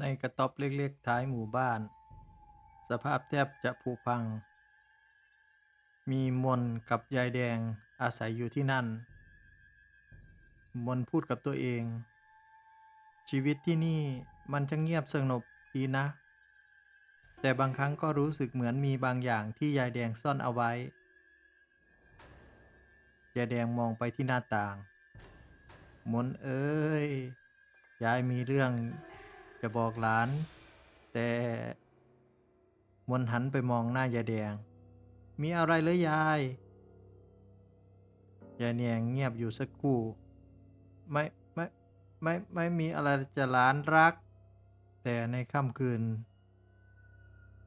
ในกระต๊อบเล็กๆท้ายหมู่บ้าน สภาพแทบจะผุพัง มีมนกับยายแดงอาศัยอยู่ที่นั่น มนพูดกับตัวเอง ชีวิตที่นี่มันจะเงียบสงบดีนะ แต่บางครั้งก็รู้สึกเหมือนมีบางอย่างที่ยายแดงซ่อนเอาไว้ ยายแดงมองไปที่หน้าต่าง มนเอ้ย ยายมีเรื่อง จะบอกหลาน แต่มนหันไปมองหน้ายายแดง มีอะไรเลยยาย ยายแดงเงียบอยู่สักครู่ ไม่ไม่ไม่ไม่มีอะไรจะหลานรัก แต่ในค่ำคืน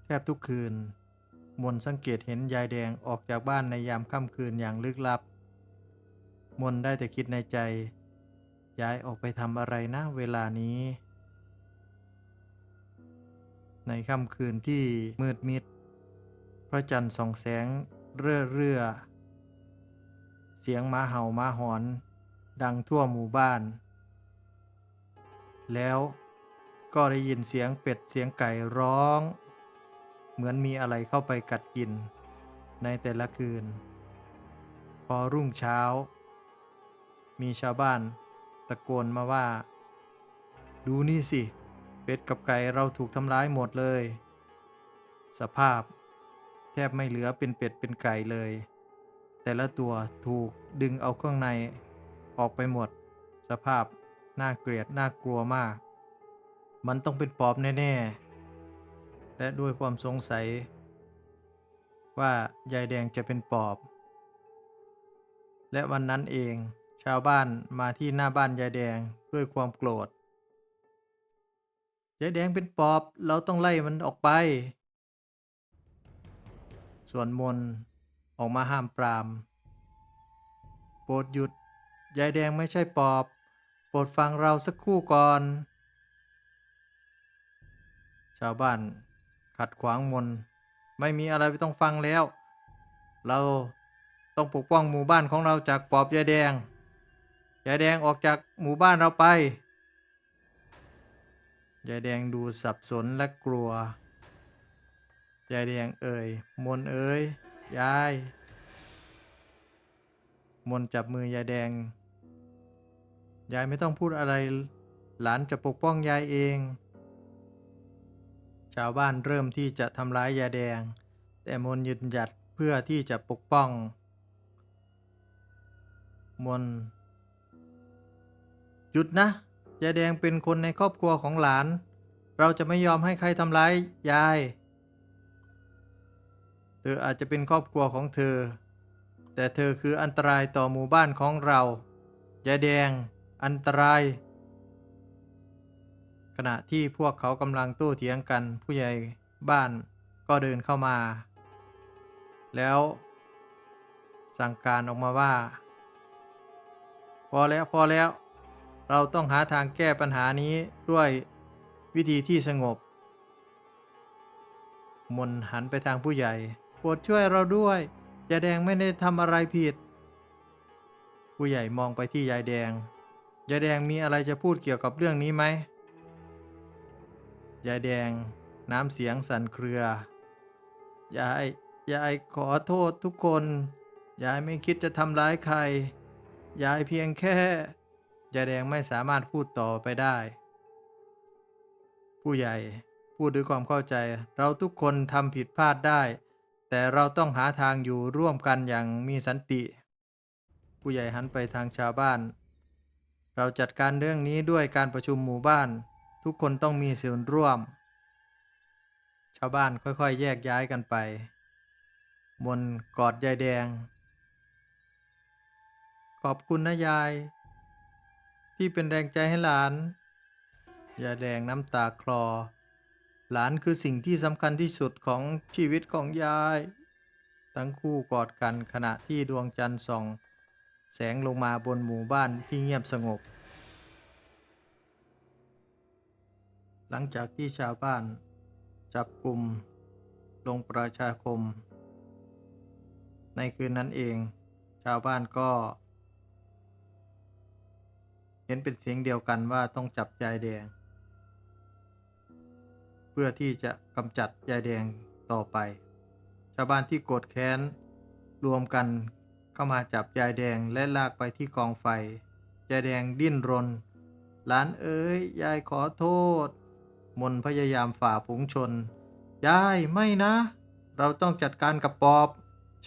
แทบทุกคืน มนสังเกตเห็นยายแดงออกจากบ้านในยามค่ำคืนอย่างลึกลับ มนได้แต่คิดในใจย้ายออกไปทำอะไรนะเวลานี้ ในค่ำคืนที่มืดมิด พระจันทร์ส่องแสงเรื่อเรื่อ เสียงหมาเห่าหมาหอน ดังทั่วหมู่บ้าน แล้วก็ได้ยินเสียงเป็ดเสียงไก่ร้อง เหมือนมีอะไรเข้าไปกัดกิน ในแต่ละคืน พอรุ่งเช้า มีชาวบ้านตะโกนมาว่า ดูนี่สิ เป็ดกับไก่เราถูกทำร้ายหมดเลย สภาพ แทบไม่เหลือเป็นเป็ดเป็นไก่เลย แต่ละตัวถูกดึงเอาเครื่องในออกไปหมด สภาพน่าเกลียดน่ากลัวมาก มันต้องเป็นปอบแน่ๆ และด้วยความสงสัย ว่ายายแดงจะเป็นปอบ และวันนั้นเองชาวบ้านมาที่หน้าบ้านยายแดงด้วยความโกรธ ยายแดงเป็นปอบ เราต้องไล่มันออกไป ส่วนมนออกมาห้ามปราม โปรดหยุด ยายแดงไม่ใช่ปอบ โปรดฟังเราสักครู่ก่อน ชาวบ้านขัดขวางมน ไม่มีอะไรไม่ต้องฟังแล้ว เราต้องปกป้องหมู่บ้านของเราจากปอบยายแดง ยายแดงออกจากหมู่บ้านเราไป ยายแดงดูสับสนและกลัว ยายแดงเอ่ย มนเอ่ย ยาย มนจับมือยายแดง ยายไม่ต้องพูดอะไร หลานจะปกป้องยายเอง ชาวบ้านเริ่มที่จะทำร้ายยายแดง แต่มนยืนหยัดเพื่อที่จะปกป้อง มนหยุดนะ ยายแดงเป็นคนในครอบครัวของหลาน เราจะไม่ยอมให้ใครทำร้ายยาย เธออาจจะเป็นครอบครัวของเธอ แต่เธอคืออันตรายต่อหมู่บ้านของเรา ยายแดง อันตราย ขณะที่พวกเขากำลังโต้เถียงกันผู้ใหญ่บ้านก็เดินเข้ามา แล้ว สั่งการออกมาว่า พอแล้วพอแล้ว เราต้องหาทางแก้ปัญหานี้ด้วยวิธีที่สงบ มนหันไปทางผู้ใหญ่โปรดช่วยเราด้วยยายแดงไม่ได้ทำอะไรผิด ผู้ใหญ่มองไปที่ยายแดง ยายแดงมีอะไรจะพูดเกี่ยวกับเรื่องนี้ไหม ยายแดงน้ำเสียงสั่นเครือยายยายขอโทษทุกคน ยายไม่คิดจะทำร้ายใคร ยายเพียงแค่ ยายแดงไม่สามารถพูดต่อไปได้ ผู้ใหญ่ พูดด้วยความเข้าใจ เราทุกคนทำผิดพลาดได้ แต่เราต้องหาทางอยู่ร่วมกันอย่างมีสันติ ผู้ใหญ่หันไปทางชาวบ้าน เราจัดการเรื่องนี้ด้วยการประชุมหมู่บ้าน ทุกคนต้องมีส่วนร่วม ชาวบ้านค่อยๆ แยกย้ายกันไป มนกอดยายแดง ขอบคุณนะยาย ที่เป็นแรงใจให้หลานยายแดงน้ำตาคลอ หลานคือสิ่งที่สำคัญที่สุดของชีวิตของยาย ทั้งคู่กอดกันขณะที่ดวงจันทร์ส่อง แสงลงมาบนหมู่บ้านที่เงียบสงบ หลังจากที่ชาวบ้าน จับกลุ่ม ลงประชาคม ในคืนนั้นเอง ชาวบ้านก็ เห็นเป็นเสียงเดียวกันว่าต้องจับยายแดง เพื่อที่จะกำจัดยายแดงต่อไป ชาวบ้านที่โกรธแค้น รวมกันเข้ามาจับยายแดงและลากไปที่กองไฟ ยายแดงดิ้นรน หลานเอ๋ยยายขอโทษ มนพยายามฝ่าฝูงชน ยายไม่นะ เราต้องจัดการกับปอบ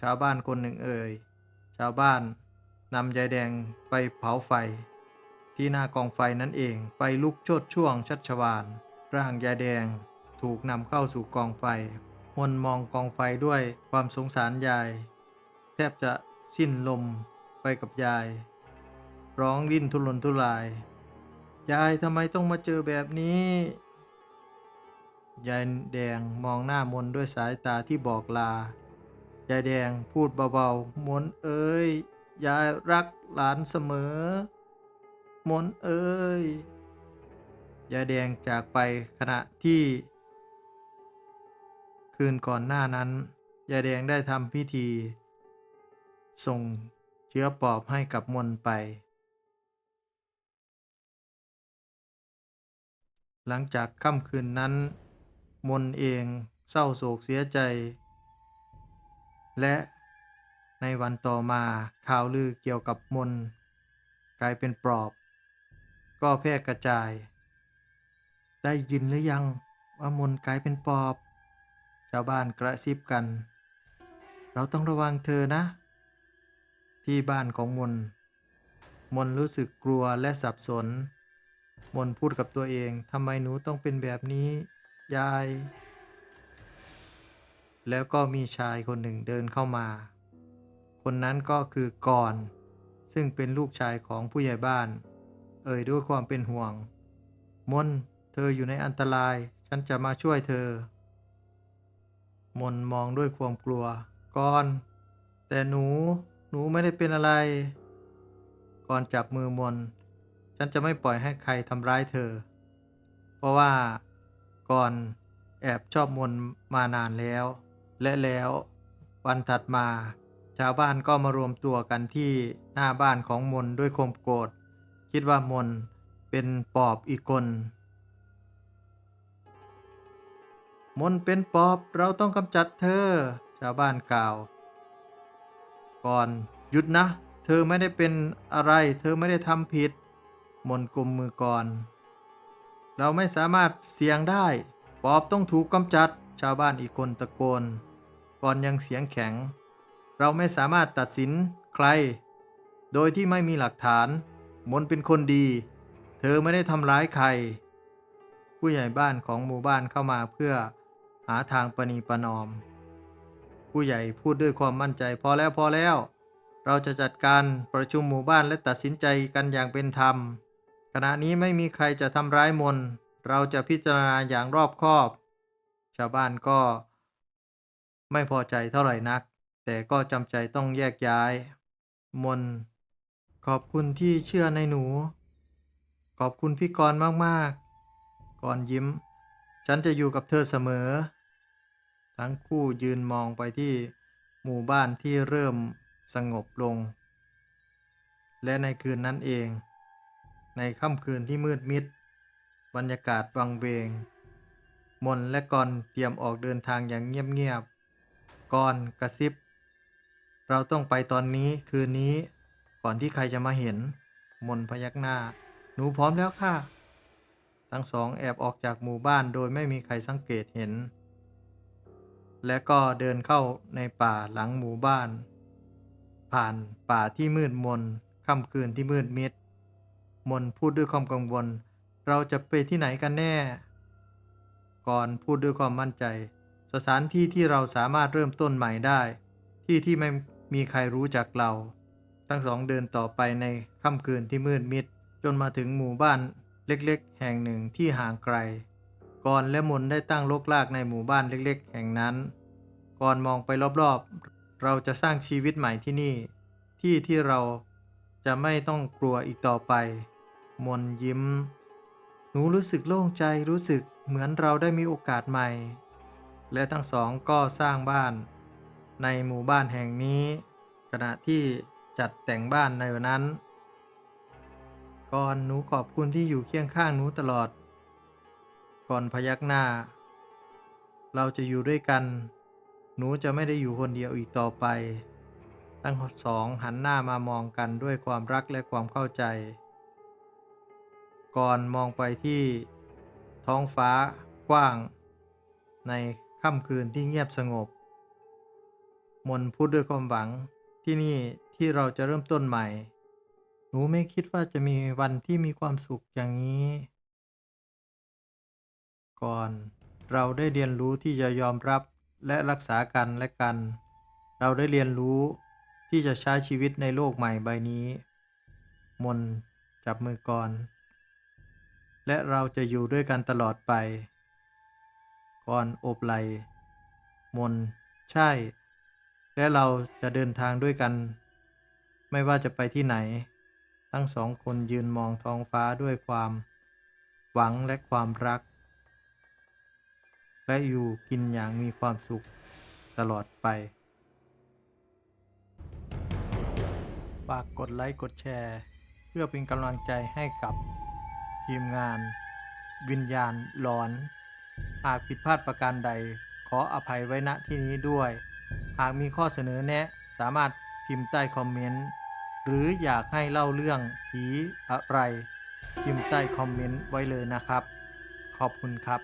ชาวบ้านคนหนึ่งเอ่ย ชาวบ้านนำยายแดงไปเผาไฟ ที่หน้ากองไฟนั่นเองไฟลุกโชดช่วงชัชวานร่างยายแดง ถูกนำเข้าสู่กองไฟมนมองกองไฟด้วยความสงสารยาย แทบจะสิ้นลมไปกับยาย ร้องดิ้นทุรนทุราย ยายทำไมต้องมาเจอแบบนี้ ยายแดงมองหน้ามนด้วยสายตาที่บอกลา ยายแดงพูดเบาๆมนเอ้ยยายรักหลานเสมอ มนเอ้ยยายแดงจากไปขณะที่ คืนก่อนหน้านั้นยายแดงได้ทำพิธี ส่งเชื้อปอบให้กับมนไป หลังจากค่ำคืนนั้น มนเองเศร้าโศกเสียใจ และในวันต่อมาข่าวลือเกี่ยวกับมน กลายเป็นปลอบ ก็แพร่กระจาย ได้ยินหรือยังว่ามนกลายเป็นปอบ ชาวบ้านกระซิบกัน เราต้องระวังเธอนะ ที่บ้านของมน มนรู้สึกกลัวและสับสน มนพูดกับตัวเองทำไมหนูต้องเป็นแบบนี้ ยาย แล้วก็มีชายคนหนึ่งเดินเข้ามา คนนั้นก็คือกรณ์ซึ่งเป็นลูกชายของผู้ใหญ่บ้าน เอ่ยด้วยความเป็นห่วง มน เธออยู่ในอันตราย ฉันจะมาช่วยเธอ มนมองด้วยความกลัวกรณ์แต่หนู หนูไม่ได้เป็นอะไร ก่อนจับมือมน ฉันจะไม่ปล่อยให้ใครทำร้ายเธอ เพราะว่า ก่อนแอบชอบมนมานานแล้ว และแล้ววันถัดมา ชาวบ้านก็มารวมตัวกันที่หน้าบ้านของมนด้วยความโกรธ คิดว่ามนเป็นปอบอีกคน มนเป็นปอบเราต้องกำจัดเธอ ชาวบ้านกล่าว ก่อนหยุดนะ เธอไม่ได้เป็นอะไร เธอไม่ได้ทำผิด มนกุมมือก่อน เราไม่สามารถเสียงได้ ปอบต้องถูกกำจัด ชาวบ้านอีกคนตะโกน ก่อนยังเสียงแข็ง เราไม่สามารถตัดสินใคร โดยที่ไม่มีหลักฐาน มนเป็นคนดี เธอไม่ได้ทำร้ายใคร ผู้ใหญ่บ้านของหมู่บ้านเข้ามาเพื่อหาทางประนีประนอม ผู้ใหญ่พูดด้วยความมั่นใจพอแล้วพอแล้ว เราจะจัดการประชุมหมู่บ้านและตัดสินใจกันอย่างเป็นธรรม ขณะนี้ไม่มีใครจะทำร้ายมน เราจะพิจารณาอย่างรอบคอบ ชาวบ้านก็ ไม่พอใจเท่าไหร่นัก แต่ก็จำใจต้องแยกย้าย มน ขอบคุณที่เชื่อในหนู ขอบคุณพี่กรณ์มากๆก่อนยิ้ม ฉันจะอยู่กับเธอเสมอ ทั้งคู่ยืนมองไปที่หมู่บ้านที่เริ่มสงบลง และในคืนนั้นเอง ในค่ำคืนที่มืดมิด บรรยากาศวังเวง มนและกอนเตรียมออกเดินทางอย่างเงียบๆกอนกระซิบ เราต้องไปตอนนี้คืนนี้ ก่อนที่ใครจะมาเห็น มนพยักหน้า หนูพร้อมแล้วค่ะ ทั้งสองแอบออกจากหมู่บ้านโดยไม่มีใครสังเกตเห็น และก็เดินเข้าในป่าหลังหมู่บ้าน ผ่านป่าที่มืดมนค่ำคืนที่มืดมิด มนพูดด้วยความกังวล เราจะไปที่ไหนกันแน่ ก่อนพูดด้วยความมั่นใจ สถานที่ที่เราสามารถเริ่มต้นใหม่ได้ ที่ที่ไม่มีใครรู้จักเรา ทั้งสองเดินต่อไปในค่ำคืนที่มืดมิด จนมาถึงหมู่บ้านเล็กๆ แห่งหนึ่งที่ห่างไกล กอนและมนได้ตั้งลกลากในหมู่บ้านเล็ก ๆ แห่งนั้น กอนมองไปรอบๆ เราจะสร้างชีวิตใหม่ที่นี่ ที่ที่เราจะไม่ต้องกลัวอีกต่อไป มนยิ้ม หนูรู้สึกโล่งใจรู้สึกเหมือนเราได้มีโอกาสใหม่ และทั้งสองก็สร้างบ้าน ในหมู่บ้านแห่งนี้ ขณะที่ จัดแต่งบ้านในวันนั้น ก่อนหนูขอบคุณที่อยู่เคียงข้างหนูตลอด ก่อนพยักหน้า เราจะอยู่ด้วยกัน หนูจะไม่ได้อยู่คนเดียวอีกต่อไป ทั้งสองหันหน้ามามองกันด้วยความรักและความเข้าใจ ก่อนมองไปที่ท้องฟ้ากว้าง ในค่ำคืนที่เงียบสงบ มนพูดด้วยความหวังที่นี่ ที่เราจะเริ่มต้นใหม่ หนูไม่คิดว่าจะมีวันที่มีความสุขอย่างนี้ ก่อนเราได้เรียนรู้ที่จะยอมรับและรักษากันและกัน เราได้เรียนรู้ที่จะใช้ชีวิตในโลกใหม่ใบนี้ มนจับมือก่อน และเราจะอยู่ด้วยกันตลอดไป ก่อนโอบไหลมนใช่ และเราจะเดินทางด้วยกัน ไม่ว่าจะไปที่ไหน ทั้งสองคนยืนมองท้องฟ้าด้วยความหวังและความรัก และอยู่กินอย่างมีความสุขตลอดไป ฝากกดไลค์กดแชร์ เพื่อเป็นกำลังใจให้กับทีมงาน วิญญาณหลอน หากผิดพลาดประการใด ขออภัยไว้ณที่นี้ด้วย หากมีข้อเสนอแนะสามารถพิมพ์ใต้คอมเมนต์ หรืออยากให้เล่าเรื่องผีอะไร พิมพ์ใต้คอมเมนต์ไว้เลยนะครับ ขอบคุณครับ